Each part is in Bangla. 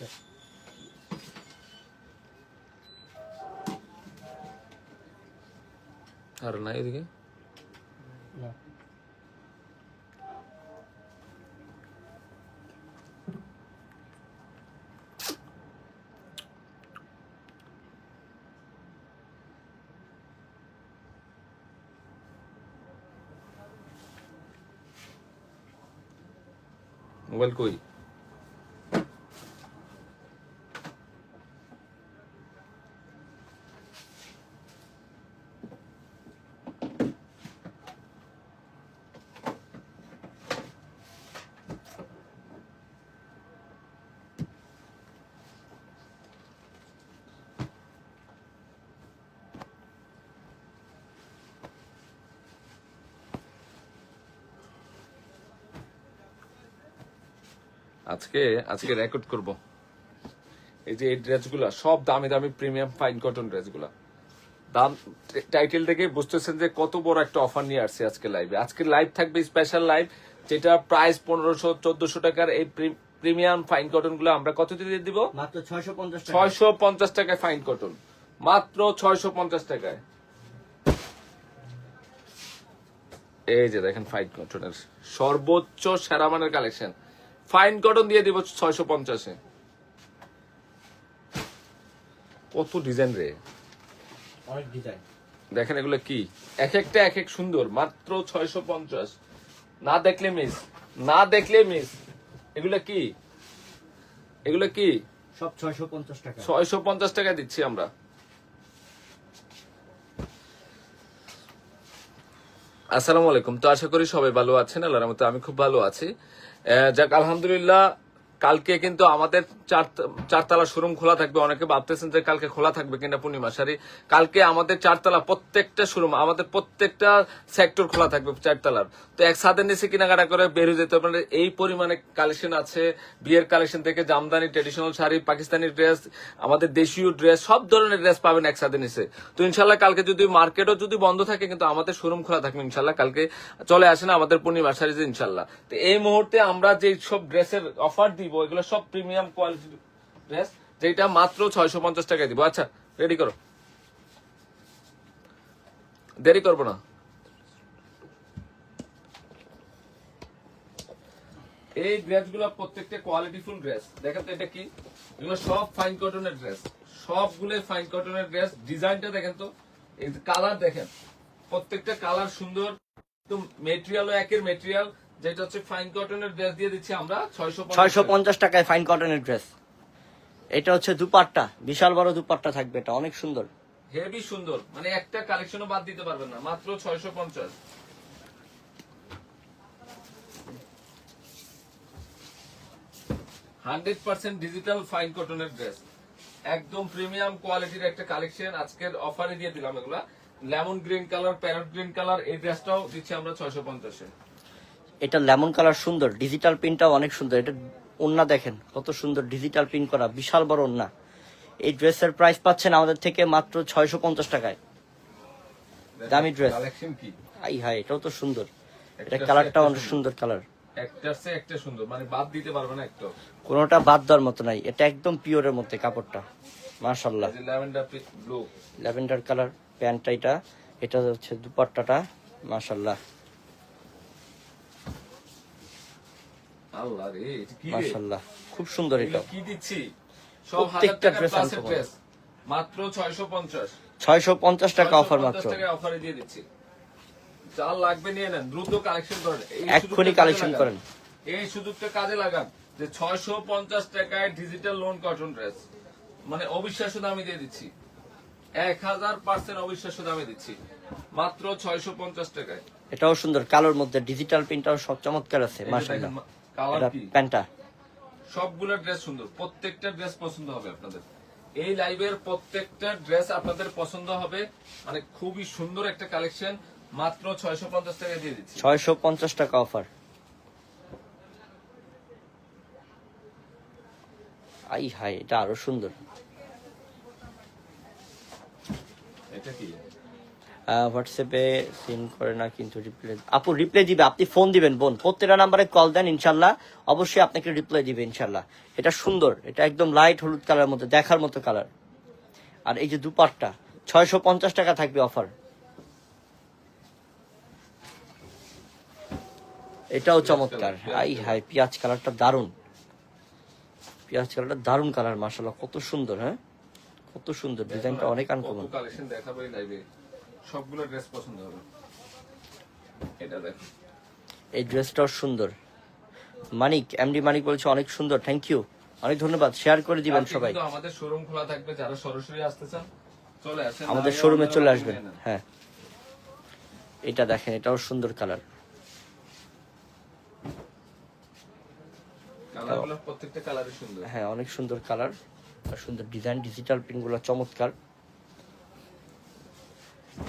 আচ্ছা আর না এদিকে না মোবাইল আজকে আজকে রেকর্ড করব। এই যে এই ড্রেসগুলো সব দামি দামি প্রিমিয়াম ফাইন কটন ড্রেসগুলো। দাম টাইটেল থেকে বুঝতেছেন যে কত বড় একটা অফার নিয়ে আসছে আজকে লাইভে আজকে লাইভ থাকবে স্পেশাল লাইভ যেটা প্রাইস পনেরোশো চোদ্দশো টাকার এই প্রিমিয়াম ফাইন কটনগুলো আমরা কত দিয়ে দিব? মাত্র ছয়শো পঞ্চাশ টাকা ছয়শো পঞ্চাশ টাকায় ফাইন কটন মাত্র ছয়শো পঞ্চাশ টাকায়। এই যে দেখেন ফাইন কটনের সর্বোচ্চ সেরা মানের কালেকশন ফাইন কটন দিয়ে দিব ছয়শো পঞ্চাশে। কত ডিজাইন রে? অনেক ডিজাইন। দেখেন এগুলো কি? এক একটা এক এক সুন্দর মাত্র ছয়শো পঞ্চাশ। না দেখলে মিস না দেখলে মিস এগুলো কি? এগুলো কি? সব ছয়শো পঞ্চাশ টাকা। ছয়শো পঞ্চাশ টাকা দিচ্ছি আমরা। আসসালামু আলাইকুম। তো আশা করি সবাই ভালো আছেন আল্লাহর মতো আমি খুব ভালো আছি। যাক আলহামদুলিল্লাহ কালকে কিন্তু আমাদের চার চারতলা শোরুম খোলা থাকবে। অনেকে ভাবতেছেন যে কালকে খোলা থাকবে কিনা পূর্ণিমা। সারি কালকে আমাদের চারতলা প্রত্যেকটা শোরুম আমাদের প্রত্যেকটা সেক্টর খোলা থাকবে চারতলার। তো এক ছাদের নিচে কেনাকাটা করে বেরিয়ে যেতে পারে এই পরিমাণে কালেকশন আছে। বিয়ের কালেকশন থেকে জামদানি ট্রেডিশনাল শাড়ি, পাকিস্তানি ড্রেস আমাদের দেশীয় ড্রেস সব ধরনের ড্রেস পাবেন এক ছাদের নিচে। তো ইনশাল্লাহ কালকে যদি মার্কেটও যদি বন্ধ থাকে, কিন্তু আমাদের শোরুম খোলা থাকবে ইনশাল্লাহ। কালকে চলে আসেন আমাদের পূর্ণিমা শাড়িতে ইনশাল্লাহ। তো এই মুহূর্তে আমরা যে সব ড্রেসের অফার দিব, এগুলো সব প্রিমিয়াম কোয়ালিটির ড্রেস যেটা মাত্র ছয়শো পঞ্চাশ টাকায় দিব। আচ্ছা রেডি করো। দেরি করব না। এই ড্রেসগুলো প্রত্যেকটা কোয়ালিটিফুল ড্রেস দেখেন তো এটা কি? এগুলো সব ফাইন কটনের ড্রেস সবগুলো ফাইন কটনের ড্রেস ডিজাইনটা দেখেন তো। কালার দেখেন। প্রত্যেকটা কালার সুন্দর। মেটেরিয়ালও একের মেটেরিয়াল যেটা হচ্ছে ফাইন কটনের ড্রেস দিয়ে দিচ্ছি আমরা ছয়শো ছয়শো পঞ্চাশ টাকায় ফাইন কটনের ড্রেস এটা হচ্ছে দুপাট্টা বিশাল বড় দুপাট্টা থাকবে এটা অনেক সুন্দর। হেভি সুন্দর মানে একটা কালেকশনও বাদ দিতে পারবেন না মাত্র ছয়শো পঞ্চাশ। হান্ড্রেড পার্সেন্ট ডিজিটাল ফাইন কটনের ড্রেস একদম প্রিমিয়াম কোয়ালিটির একটা কালেকশন আজকের অফারে দিয়ে দিলাম এগুলা। Lemon green colour parrot green colour এই ড্রেসটাও দিচ্ছি আমরা ছয়শো পঞ্চাশে। এটা লেমন কালার সুন্দর ডিজিটাল প্রিন্টটাও অনেক সুন্দর। এটা ওন্না দেখেন কত সুন্দর ডিজিটাল প্রিন্ট করা বিশাল বড় ওন্না এই ড্রেসের প্রাইস পাচ্ছেন আমাদের থেকে মাত্র ছয়শো পঞ্চাশ টাকায়। দামি ড্রেস। আই হাই এটাও তো সুন্দর। এটা কালারটা অনেক সুন্দর কালার। মানে বাদ দিতে পারবে না একটা কোনোটা বাদ দেওয়ার মতো নাই এটা একদম পিওরের মধ্যে কাপড়টা মাশাল্লাহ ল্যাভেন্ডার ব্লু ল্যাভেন্ডার কালার প্যান্টটা এটা এটা হচ্ছে দুপাট্টাটা মাশাল্লাহ আল্লাহ রে কি রে? খুব সুন্দর এটা কি দিচ্ছি? সব প্রত্যেকটা ড্রেস মাত্র ছয়শো পঞ্চাশ। ছয়শো পঞ্চাশ টাকা অফার মাত্র। টাকা অফারে দিয়ে দিচ্ছি। যা লাগবে নিয়ে নেন দ্রুত কালেকশন করেন। এক্ষুনি কালেকশন করেন। এই সুযোগটা কাজে লাগান যে ছয়শো পঞ্চাশ টাকায় ডিজিটাল লোন কটন ড্রেস মানে অবিশ্বাস্য দামে দিয়ে দিচ্ছি। এক হাজার পার্সেন্ট অবিশ্বাস্য দামে দিচ্ছি। মাত্র ছয়শো পঞ্চাশ টাকায়। এটাও সুন্দর কালোর মধ্যে ডিজিটাল প্রিন্টটাও সব চমৎকার আছে দেখেন, কালার কি? প্যান্টটা। সবগুলো ড্রেস সুন্দর। প্রত্যেকটা ড্রেস পছন্দ হবে আপনাদের। এই লাইভের প্রত্যেকটা ড্রেস আপনাদের পছন্দ হবে। মানে খুবই সুন্দর একটা কালেকশন মাত্র ছয়শো পঞ্চাশ টাকা দিয়ে দিচ্ছি। ছয়শো পঞ্চাশ টাকা অফার আই হাই এটা আরও সুন্দর। এটা কি? হোয়াটসঅ্যাপে সিন করে না, কিন্তু রিপ্লাই আপু রিপ্লাই দিবে, আপনি ফোন দিবেন, বোন। প্রত্যেকটা নাম্বারে কল দেন, ইনশাল্লাহ। অবশ্যই আপনাকে রিপ্লাই দিবে, ইনশাল্লাহ। এটা সুন্দর, এটা একদম লাইট হলুদ কালার মধ্যে, দেখার মতো কালার আর এই যে দুপাটটা, ছয়শো পঞ্চাশ টাকা থাকবে অফার এটাও চমৎকার। হাই হাই পেঁয়াজ কালারটা দারুণ পেঁয়াজ কালারটা দারুণ কালার মাসাল্লাহ কত সুন্দর হ্যাঁ? কত সুন্দর, ডিজাইনটা অনেক আনকমন কালেকশন দেখাবো লাইভে সবগুলো ড্রেস পছন্দ হবে। এটা দেখো। এই ড্রেসটাও সুন্দর। মানিক এমডি মানিক বলছে অনেক সুন্দর। থ্যাংক ইউ অনেক ধন্যবাদ। শেয়ার করে দিবেন সবাই। আমাদের শোরুম খোলা থাকবে যারা সরাসরি আসতে চান। চলে আসেন আমাদের শোরুমে চলে আসবেন। হ্যাঁ। এটা দেখেন এটাও সুন্দর কালার কালারগুলো প্রত্যেকটা কালারই সুন্দর। হ্যাঁ অনেক সুন্দর কালার আর সুন্দর ডিজাইন ডিজিটাল প্রিন্টগুলো চমৎকার।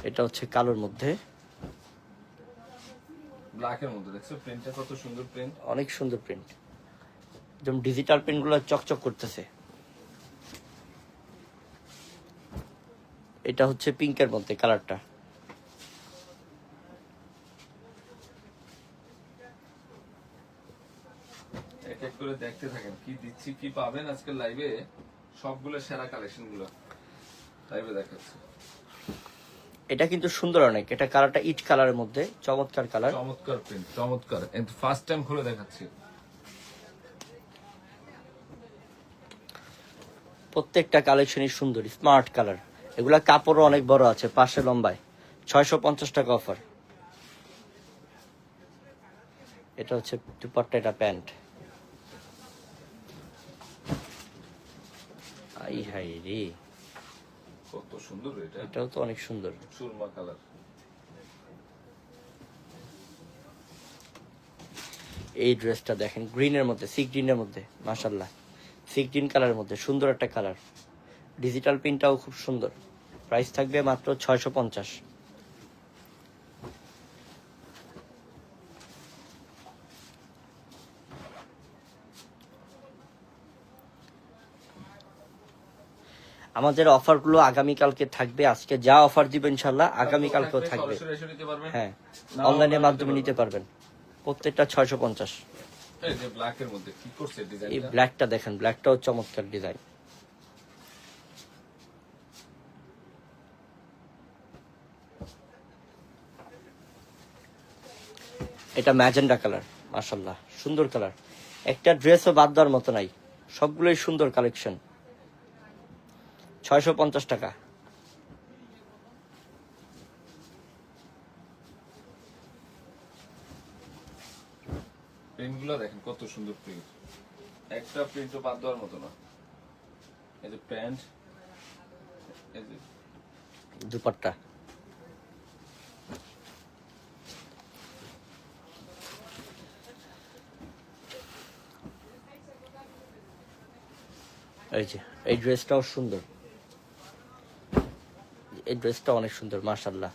এটা হচ্ছে কালোর মধ্যে। ব্ল্যাকের মধ্যে দেখছ? প্রিন্টটা কত সুন্দর প্রিন্ট অনেক সুন্দর প্রিন্ট একদম ডিজিটাল প্রিন্টগুলো চকচক করতেছে। এটা হচ্ছে পিঙ্কের মধ্যে কালারটা এক এক করে দেখতে থাকেন কি দিচ্ছি কি পাবেন আজকে লাইভে সবগুলো সেরা কালেকশনগুলো। লাইভে দেখাচ্ছি। এটা কিন্তু সুন্দর অনেক। এটা কালারটা ইট কালারের মধ্যে চমৎকার কালার চমৎকার প্রিন্ট চমৎকার। ফার্স্ট টাইম খুলে দেখাচ্ছি। প্রত্যেকটা কালেকশনই সুন্দর স্মার্ট কালার এগুলা কাপড়ও অনেক বড় আছে পাশে লম্বায়। ছয়শো পঞ্চাশ টাকা অফার এটা হচ্ছে দুপাট্টা এটা প্যান্ট। আই হাই রে। কত সুন্দর এটা? এটাও তো অনেক সুন্দর। সুরমা কালার। এই ড্রেসটা দেখেন গ্রিনের মধ্যে সি গ্রিনের মধ্যে মাশাল্লাহ সি গ্রিন কালারের মধ্যে সুন্দর একটা কালার। ডিজিটাল প্রিন্টটাও খুব সুন্দর। প্রাইস থাকবে মাত্র ছয়শো পঞ্চাশ। আমাদের অফারগুলো আগামীকালকে থাকবে আজকে যা অফার দিবেন ইনশাল্লাহ আগামীকালকেও থাকবে। হ্যাঁ অনলাইনের মাধ্যমে নিতে পারবেন। প্রত্যেকটা ছয়শো পঞ্চাশ। এই ব্ল্যাকটা দেখেন ব্ল্যাকটাও চমৎকার ডিজাইন এটা ম্যাজেন্ডা কালার মাশাল্লাহ সুন্দর কালার। একটা ড্রেসও বাদ দেওয়ার মতো নাই সবগুলোই সুন্দর কালেকশন ছয়শো পঞ্চাশ টাকা। প্রিন্টগুলো দেখেন কত সুন্দর প্রিন্ট। একটা প্রিন্টও বাদ দেওয়ার মতো না। এই যে প্যান্ট এই যে দুপাট্টা। এই যে এই ড্রেসটাও সুন্দর। এই ড্রেসটা অনেক সুন্দর মাশাল্লাহ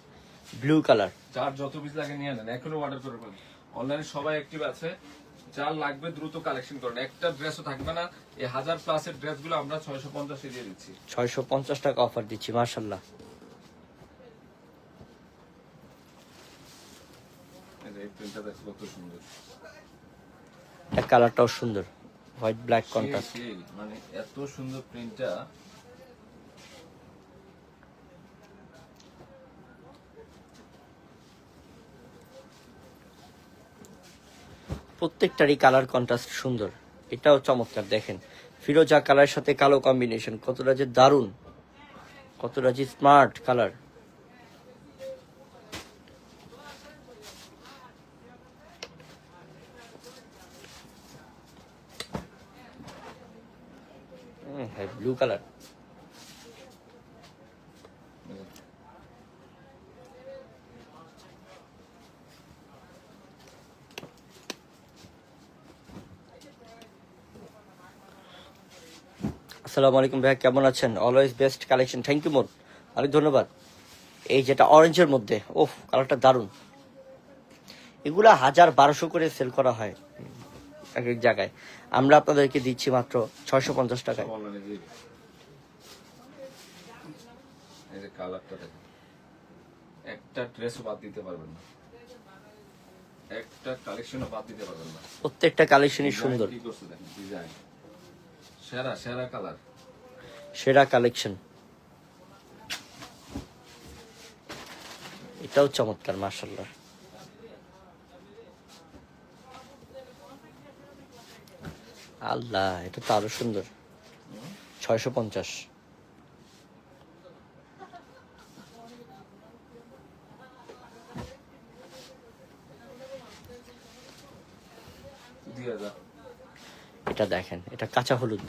ব্লু কালার যার যত পিস লাগে নিয়ে নেন এখনও অর্ডার করে ফেলুন অনলাইনে সবাই অ্যাক্টিভ আছে। যার লাগবে দ্রুত কালেকশন করেন। একটা ড্রেসও থাকবে না। এই হাজার প্লাসের ড্রেসগুলো আমরা ছয়শো পঞ্চাশে দিয়ে দিচ্ছি। ছয়শো পঞ্চাশ টাকা অফার দিচ্ছি মাশাল্লাহ এই প্রিন্টটা দেখো কত সুন্দর। এই কালারটাও সুন্দর। হোয়াইট ব্ল্যাক কন্ট্রাস্ট মানে এত সুন্দর প্রিন্টটা প্রত্যেকটারই কালার কন্ট্রাস্ট সুন্দর। এটাও চমৎকার, দেখেন। ফিরোজা কালার সাথে কালো কম্বিনেশন কতটা যে দারুণ কতটা যে স্মার্ট কালার হ্যাঁ ব্লু কালার আসসালামু আলাইকুম ভাইয়া কেমন আছেন? Always best collection thank you more অনেক ধন্যবাদ। এই যেটা অরেঞ্জের মধ্যে ওফ কালারটা দারুণ। এগুলা হাজার বারোশো করে সেল করা হয় এক এক জায়গায়। আমরা আপনাদেরকে দিচ্ছি মাত্র ছয়শো পঞ্চাশ টাকায়। একটা ড্রেসও বাদ দিতে পারবেন না। একটা কালেকশনও বাদ দিতে পারবেন না। প্রত্যেকটা কালেকশনই সুন্দর কি করছে দেখেন ডিজাইন সেরা সেরা কালার সেরা কালেকশন এটাও চমৎকার মার্শাল্লাহ আল্লাহ, এটা তো আরও সুন্দর। ছয়শো পঞ্চাশ দুই হাজার এটা দেখেন, এটা কাঁচা হলুদ।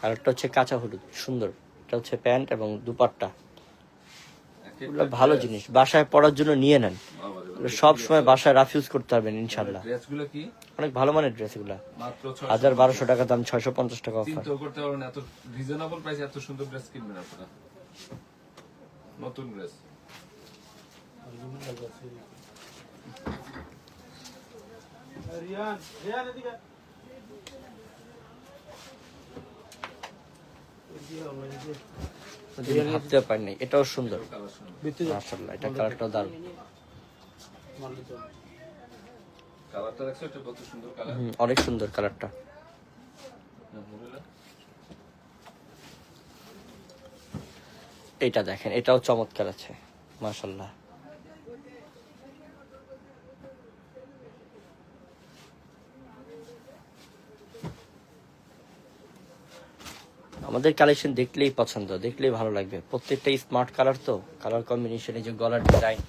কালারটা হচ্ছে কাঁচা হলুদ, সুন্দর। এটা হচ্ছে প্যান্ট এবং দুপাট্টা। এগুলো ভালো জিনিস, বাসায় পরার জন্য নিয়ে নেন। সব সময় বাসায় রাফিউজ করতে পারবেন ইনশাল্লাহ অনেক ভালো মানের ড্রেস এগুলা। হাজার বারোশো টাকা দাম, ছয়শো পঞ্চাশ টাকা অফার। করতে পারবেন এত রিজনেবল এত সুন্দর ড্রেস কিনবেন আপনারা। নতুন ড্রেস। রিয়ান রিয়ান এদিকে। ভাবতে পারিনি এটাও সুন্দর। এটা কালারটাও দারুণ। কালারটা দেখছ এটা কত সুন্দর কালার? অনেক সুন্দর কালারটা। এটা দেখেন এটাও চমৎকার আছে মার্শাল্লাহ আমাদের কালেকশন দেখলেই পছন্দ, দেখলেই ভালো লাগবে। প্রত্যেকটাই স্মার্ট কালার তো কালার কম্বিনেশনে যে গলার ডিজাইন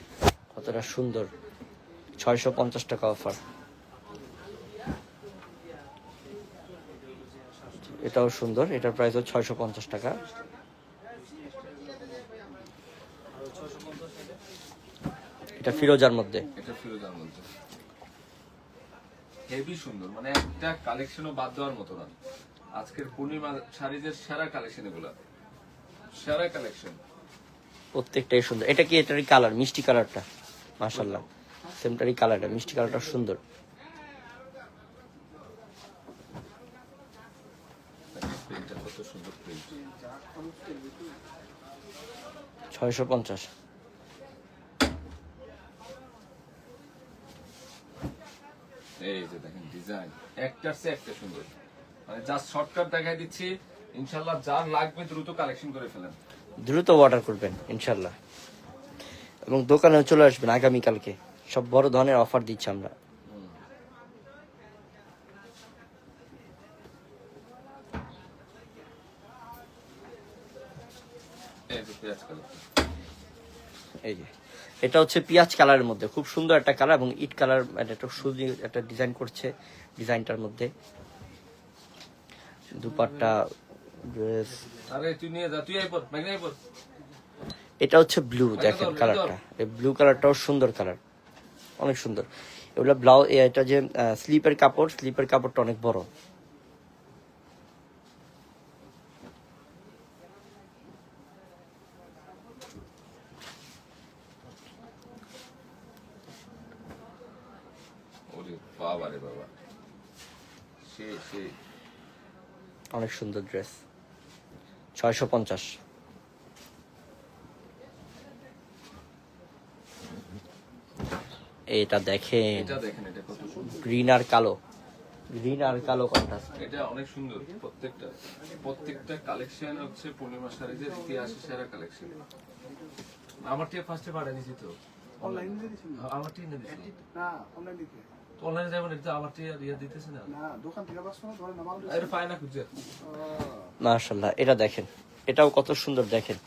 কতটা সুন্দর। ছয়শো পঞ্চাশ টাকা অফার এটাও সুন্দর, এটার প্রাইস হচ্ছে ছয়শো পঞ্চাশ টাকা। এটা ফিরোজার মধ্যে। এটা ফিরোজার মধ্যে। হেভি সুন্দর মানে একটা কালেকশনও বাদ দেওয়ার মতো না। আজকের পূর্ণিমা শাড়িদের সেরা কালেকশন এগুলা। সেরা কালেকশন প্রত্যেকটাই সুন্দর। এটা কি এটারই কালার মিষ্টি কালারটা মাশাল্লাহ সেমটারই কালারটা মিষ্টি কালারটা সুন্দর। ছয়শো পঞ্চাশ। এই যে দেখেন ডিজাইন একটার চেয়ে একটা সুন্দর। মানে জাস্ট শর্টকাট দেখাই দিচ্ছি। ইনশাল্লাহ যার লাগবে দ্রুত কালেকশন করে ফেলেন। দ্রুত অর্ডার করবেন ইনশাল্লাহ। এবং দোকানে চলে আসবেন আগামীকালকে। সব বড় ধরনের অফার দিচ্ছি আমরা। এই যে যে। এটা হচ্ছে পেঁয়াজ কালারের মধ্যে। খুব সুন্দর একটা কালার এবং ইট কালার একটা সুজি একটা ডিজাইন করছে ডিজাইনটার মধ্যে। দুপাট্টা ড্রেস আরে তুই নিয়ে যা তুই আই পর মাইক আই পর। এটা হচ্ছে ব্লু দেখেন কালারটা এই ব্লু কালারটাও সুন্দর কালার অনেক সুন্দর। এগুলো ব্লাউজ এটা যে স্লিপের কাপড় স্লিপের কাপড়টা অনেক বড় ওরে বাবা রে বাবা সে সে অনেক সুন্দর ড্রেস। ছয়শো পঞ্চাশ। এটা দেখেন। এটা দেখেন এটা কত সুন্দর। গ্রিন আর কালো। গ্রিন আর কালো কন্ট্রাস্ট এটা অনেক সুন্দর প্রত্যেকটা। প্রত্যেকটা কালেকশন হচ্ছে পূর্ণিমা শাড়িদের ইতিহাসে সেরা কালেকশন আমার টিয়া ফার্স্টে পাঠিয়ে দিছি তো। অনলাইন দিয়েছি আমার টিয়া না দিছি? না অনলাইন অনলাইনে যাবেন এটা আমার টিয়া দিতেছে না। না দোকান থেকে বাস করে ধরে নামাল আরে পায় না খুঁজে মাশাল্লাহ এটা দেখেন এটাও কত সুন্দর দেখেন।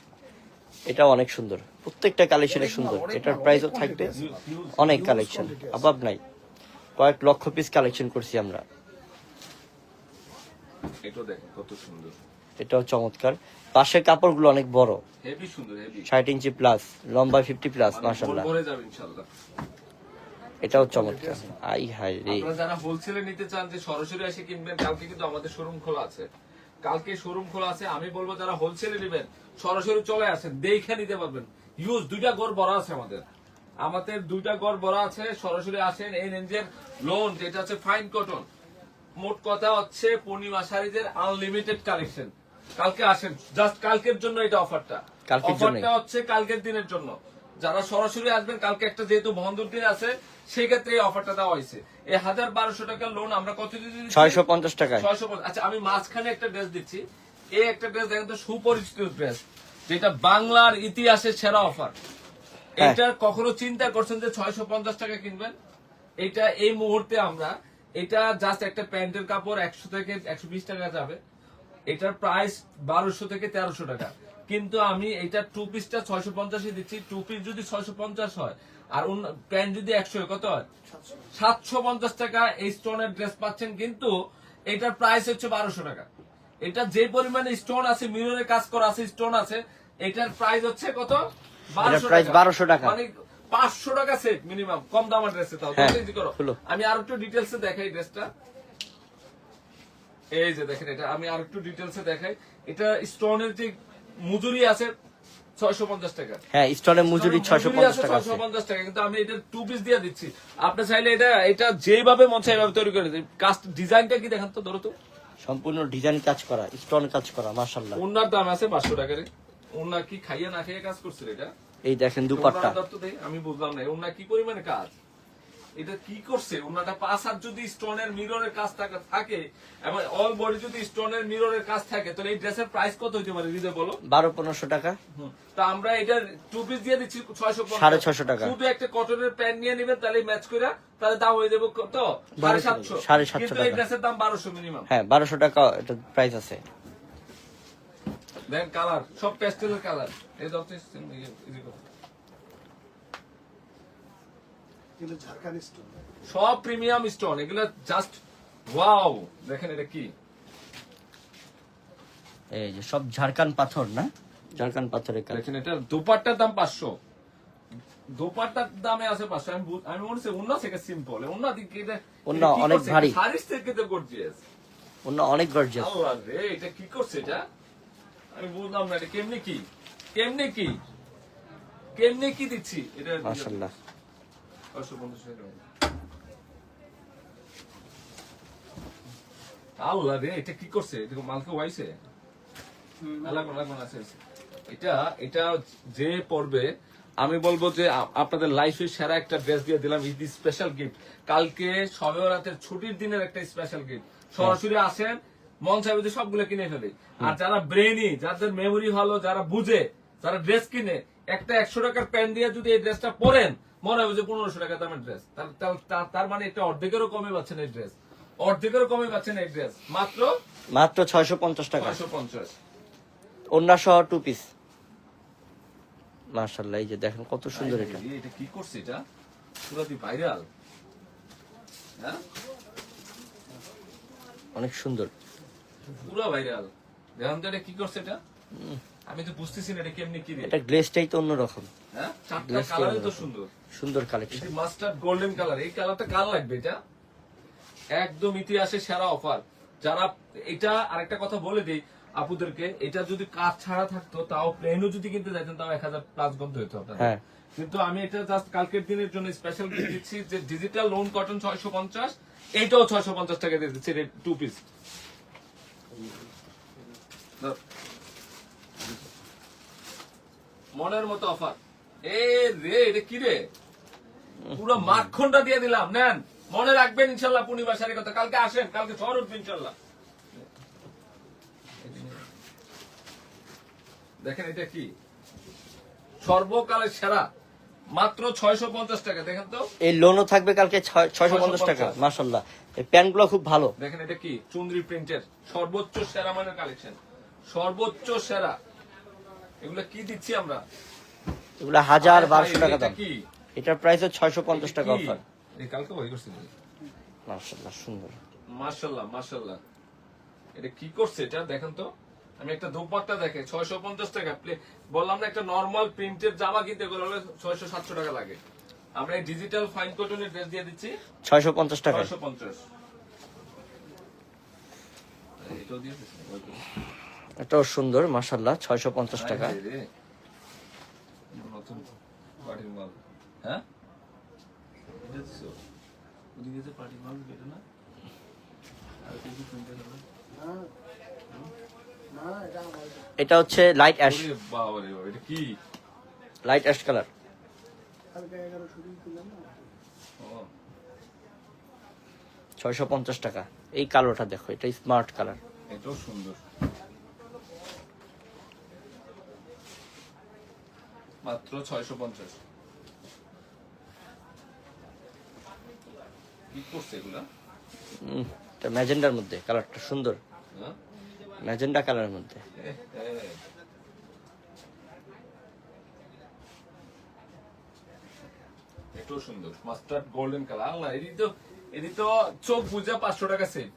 এটাও অনেক সুন্দর প্রত্যেকটা কালেকশনে সুন্দর। এটার প্রাইসও থাকবে। অনেক কালেকশন অভাব নাই। কয়েক লক্ষ পিস কালেকশন করছি আমরা। এটা দেখেন কত সুন্দর। এটাও চমৎকার। পাশের কাপড়গুলো অনেক বড়। হেভি সুন্দর হেভি ষাট ইঞ্চি প্লাস লম্বা ফিফটি প্লাস যাবে ইনশাআল্লাহ। এটাও চমৎকার। আই হাই রে। আপনারা যারা হোলসেলে নিতে চান যে সরাসরি এসে কিনবেন কালকে কিন্তু আমাদের শোরুম খোলা আছে। কালকে শোরুম খোলা আছে আমি বলব যারা হোলসেলে নেবেন সরাসরি চলে আসেন দেখে নিতে পারবেন। ইউজ দুইটা গড় বড় আছে আমাদের। আমাদের দুইটা গড় বড় আছে সরাসরি আসেন এই রেঞ্জের লোন যেটা হচ্ছে ফাইন কটন মোট কথা হচ্ছে পূর্ণিমা শাড়িদের আনলিমিটেড কালেকশন কালকে আসেন জাস্ট কালকের জন্য এটা অফারটা অফারটা হচ্ছে কালকের দিনের জন্য। যারা সরাসরি আসবেন কালকে একটা যেহেতু বন্ধুর দিন আছে সেই ক্ষেত্রে এই অফারটা দেওয়া হয়েছে। এই হাজার বারোশো টাকার লোন আমরা কত দিচ্ছি? ছয়শো পঞ্চাশ টাকায়। ছয়শো। আচ্ছা আমি মাঝখানে একটা ড্রেস দিচ্ছি। এই একটা ড্রেস দেখেন তো সুপরিচিত ড্রেস যেটা বাংলার ইতিহাসের সেরা অফার হ্যাঁ। এটা কখনো চিন্তা করছেন যে ছয়শো পঞ্চাশ টাকা কিনবেন? এটা এই মুহূর্তে আমরা এটা জাস্ট একটা প্যান্টের কাপড় একশো থেকে একশো বিশ টাকা যাবে। এটার প্রাইস বারোশো থেকে তেরোশো টাকা। কিন্তু আমি এটা টু পিসটা ছয়শো পঞ্চাশে দিচ্ছি। টু পিস যদি ছয়শো পঞ্চাশ হয় আর প্যান্ট যদি একশো হয় কত হয়? সাতশো। পঞ্চাশ টাকা এই স্টোনের ড্রেস পাচ্ছেন কিন্তু এটার প্রাইস হচ্ছে বারোশো টাকা। এটা যে পরিমাণে স্টোন আছে মিররের কাজ করা আছে স্টোন আছে এটার প্রাইস হচ্ছে কত? 1200 টাকা। মানে পাঁচশো টাকা সেট মিনিমাম কম দামের ড্রেসে তাও। হ্যাঁ, করো। আমি আর একটু ডিটেলসে দেখাই ড্রেসটা এই যে দেখেন এটা আমি আর একটু ডিটেলসে দেখাই। এটা স্টোনের যে মজুরি আছে ছয়শো পঞ্চাশ টাকা। হ্যাঁ স্টলের মজুরি ছয়শো পঞ্চাশ টাকা ছয়শো পঞ্চাশ টাকা কিন্তু আমি এটা টু পিস দিয়ে দিচ্ছি। আপনি চাইলে এটা এটা যেভাবে মন চাই এভাবে তৈরি করে কাস্ট ডিজাইনটা কি দেখেন তো ধরো তো। সম্পূর্ণ ডিজাইন কাজ করা স্টোন কাজ করা মার্শাল্লাহ ওনার দাম আছে পাঁচশো টাকারে ওনার কি খাইয়ে না খাইয়ে কাজ করছিল এটা? এই দেখেন দুপাট্টা। আমি বুঝলাম না ওনার কি পরিমাণে কাজ? এটা কি করছে ওনাটা পাঁচ হাত যদি স্টোনের মিররের কাজ থাকে এবং অল বডি যদি স্টোনের মিররের কাজ থাকে তাহলে এই ড্রেসের প্রাইস কত হইতে পারে হৃদয় বলো বারো পনেরোশো টাকা তা আমরা এটা টু পিস দিয়ে দিচ্ছি ছয়শো সাড়ে ছয়শো টাকা। শুধু একটা কটনের প্যান্ট নিয়ে নেবেন তাহলে ম্যাচ করে তাহলে দাম হয়ে যাবে কত সাড়ে সাতশো সাড়ে সাতশো টাকা। ড্রেসের দাম বারোশো মিনিমাম হ্যাঁ বারোশো টাকা এটা প্রাইস আছে দেন কালার সব প্যাস্টেলের কালার এই দাও ইয়ে ঝাড়খান্ড স্টোন সব প্রিমিয়াম স্টোন এগুলো জাস্ট ওয়াও দেখেন এটা কি? এই যে সব ঝাড়খান পাথর না? ঝাড়খান পাথরের কাজ। দেখেন এটা দুপাট্টার দাম পাঁচশো। দুপাট্টার দামে আছে পাঁচশো। আমি আমি মনে হচ্ছে অন্য থেকে সিম্পল অন্য দিকে এটা- অন্য অনেক ভারী। শাড়ির থেকে তো গর্জিয়াস অন্য অনেক গর্জিয়াস আল্লাহ রে এটা কি করছে এটা? আমি বুঝলাম না এটা কেমনি কি? কেমনি কি? কেমনি কি দিচ্ছি? এটা মার্শাল্লাহ পাঁচশো পঞ্চাশ টাকা। আল্লাহ রে এটা কি করছে? কি মালকে ওয়াইছে? লাগো, লাগো আছে। এটা এটা যে পড়বে আমি বলব যে আপনাদের লাইফে সেরা একটা ড্রেস দিয়ে দিলাম ইদি স্পেশাল গিফট কালকে সবে রাতের ছুটির দিনের একটা স্পেশাল গিফট সরাসরি আসেন মন চাইবে যে সবগুলো কিনে ফেলে। আর যারা ব্রেনি যাদের মেমোরি ভালো যারা বুঝে যারা ড্রেস কিনে একটা একশো টাকার প্যান্ট দিয়ে যদি এই ড্রেসটা পরেন মনে হবে যে পনেরোশো টাকা দামের ড্রেস তার মানে এটা অর্ধেকেরও কমে পাচ্ছেন এই ড্রেস অর্ধেকেরও কমে পাচ্ছেন এই ড্রেস মাত্র? মাত্র ছয়শো পঞ্চাশ টাকা। ছয়শো পঞ্চাশ। অন্য সহ টু পিস মার্শাল্লাহ এই যে দেখেন কত সুন্দর এটা। এটা কি করছে এটা? পুরো দি ভাইরাল হ্যাঁ? অনেক সুন্দর। পুরো ভাইরাল দেখুন তো এটা কি করছে এটা? আমি তো বুঝতেছি না এটা কেমনি কি রে এটা গ্লেসটাই তো অন্যরকম। হ্যাঁ? চারটা কালারই তো সুন্দর। সুন্দর কালেকশন এটি মাস্টার্ড গোল্ডেন কালার এই কালারটা কার লাগবে এটা? একদম ইতিহাসে সেরা অফার যারা এটা আরেকটা কথা বলে দিই আপুদেরকে এটা যদি কাজ ছাড়া থাকতো তাও প্লেনও যদি কিনতে যাইতেন তাও এক হাজার প্লাস গন্ত হইতো আপনাদের। হ্যাঁ। কিন্তু আমি এটা জাস্ট কালকের দিনের জন্য স্পেশাল দিচ্ছি যে ডিজিটাল লোন কটন ছয়শো পঞ্চাশ এইটাও ছয়শো পঞ্চাশ টাকা দিয়ে দিচ্ছি টু পিস মনের মতো অফার এ রে এটা কি রে? পুরো মাখনটা দিয়ে দিলাম নেন। মনে রাখবেন ইনশাল্লাহ পূর্ণিমা শাড়ির কথা। কালকে আসেন কালকে ঝড় উঠবে ইনশাল্লাহ। দেখেন এটা কি? সর্বকালের সেরা মাত্র ছয়শো পঞ্চাশ টাকা দেখেন তো। এই লোনও থাকবে কালকে ছয়শো পঞ্চাশ টাকা 650 মার্শাল্লাহ এই প্যান্টগুলো খুব ভালো। দেখেন এটা কি? চুন্দ্রি প্রিন্টের সর্বোচ্চ সেরা মানের কালেকশন সর্বোচ্চ সেরা। এগুলো কি দিচ্ছি আমরা? এগুলো হাজার বারোশো টাকা দাম। এটার প্রাইস ছয়শো পঞ্চাশ টাকা অফার এই কালকে বই করছিল মার্শাল্লাহ সুন্দর। মার্শাল্লাহ মার্শাল্লাহ এটা কি করছে এটা? দেখেন তো। আমি একটা দোপাট্টা দেখে ছয়শো পঞ্চাশ টাকা। বললাম না একটা নর্মাল প্রিন্টের জামা কিনতে গেলে ছয়শো সাতশো টাকা লাগে। আমরা এই ডিজিটাল ফাইন কটনের ড্রেস দিয়ে দিচ্ছি। ছয়শো পঞ্চাশ টাকা ছয়শো পঞ্চাশ। এটাও দিয়ে দিচ্ছি। এটাও সুন্দর মার্শাল্লাহ ছয়শো পঞ্চাশ টাকা। হায়? এটা হচ্ছে light ash light ash colour ছয়শো পঞ্চাশ টাকা। এই কালোটা দেখো এটা স্মার্ট কালার এটাও সুন্দর। মাত্র ছয়শো পঞ্চাশ। কি করছে এগুলা? ম্যাজেন্ডার মধ্যে কালারটা সুন্দর। হ্যাঁ? ম্যাজেন্ডা কালারের মধ্যে। সুন্দর মাস্টার্ড গোল্ডেন কালার। আল্লাহ এদি তো এদি তো চোখ বুঝে পাঁচশো টাকা সেভ।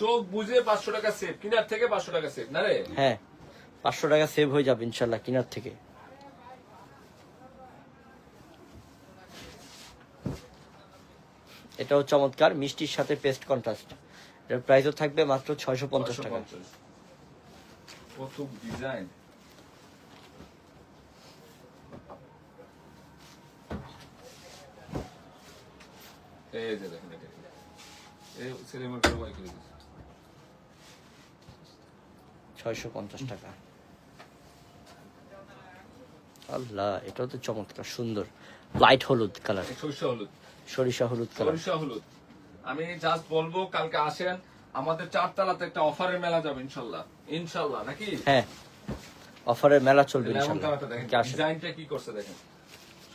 চোখ বুঝে পাঁচশো টাকা সেভ কিনার থেকে পাঁচশো টাকা সেভ না রে? হ্যাঁ পাঁচশো টাকা সেভ হয়ে যাবে ইনশাল্লাহ কিনার থেকে। এটাও চমৎকার মিষ্টির সাথে পেস্ট কন্ট্রাস্ট। এটার প্রাইসও থাকবে মাত্র ছয়শো পঞ্চাশ টাকা। 550 কত ডিজাইন। এই যে দেখেন এই বাই করে টাকা। আল্লাহ এটাও তো চমৎকার সুন্দর। লাইট হলুদ কালার সরিষা হলুদ। সরিষা হলুদ সরিষা হলুদ। আমি জাস্ট বলব কালকে আসেন আমাদের চারতলাতে একটা অফারের মেলা যাবে ইনশাল্লাহ। ইনশাল্লাহ নাকি? হ্যাঁ। অফারের মেলা চলবে? ডিজাইনটা কি করছে দেখেন।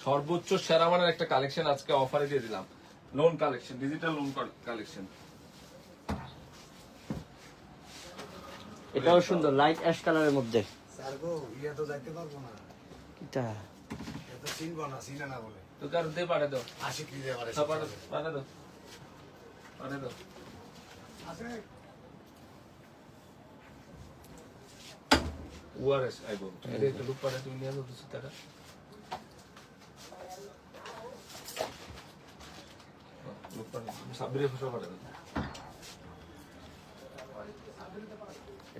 সর্বোচ্চ সেরা মানের একটা কালেকশন আজকে অফারে দিয়ে দিলাম। Lawn collection digital lawn collection এটাও সুন্দর লাইট অ্যাশ কালারের মধ্যে। স্যার গো ইয়া তো যাইতে পারব না। এটা? তো চিনবো না চিনে না বলে তো কার দে পারে দাও আশিক দিতে পারে সব পারে পারে দাও পারে দাও আছে ওআরএস আইবো তুমি দেখতে লুক পারে তুমি নিয়ে যাও দুশো টাকা লুক পারে সাবরে ফুসো পারে দাও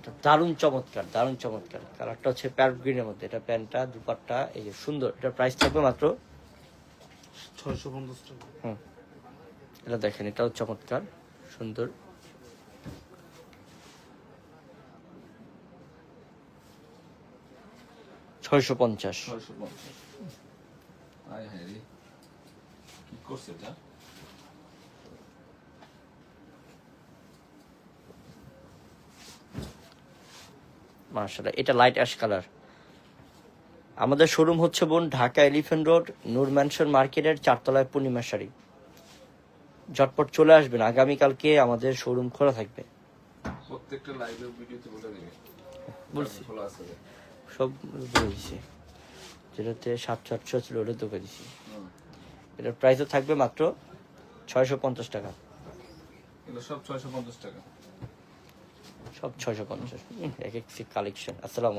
এটা দারুণ চমৎকার দারুণ চমৎকার। কালারটা হচ্ছে প্যারট গ্রিনের মধ্যে। এটা প্যান্টটা দুপাট্টা এই যে সুন্দর। এটা প্রাইস থাকবে মাত্র ছয়শো পঞ্চাশ টাকা। হুম। এটা দেখেন এটাও চমৎকার সুন্দর। ছয়শো পঞ্চাশ। ছয়শো পঞ্চাশ আয় হ্যাঁ রে কি করছে এটা মার্শাল্লাহ এটা লাইট অ্যাশ কালার আমাদের শোরুম হচ্ছে বোন Dhaka elephant road Noor mansion মার্কেটের চারতলায় পূর্ণিমা শাড়ি। ঝটপট চলে আসবেন আগামীকালকে আমাদের শোরুম খোলা থাকবে। প্রত্যেকটা লাইভে ভিডিওতে বলে বলছি। খোলা আছে। সব বলে দিছি। যেটাতে সাতশো আটশো ছিল ওটা তোকে দিছি। এটার প্রাইসও থাকবে মাত্র ছয়শো পঞ্চাশ টাকা। এগুলো সব ছয়শো পঞ্চাশ টাকা। সব ছশো পঞ্চাশ। এক এক কালেকশন আসসালাম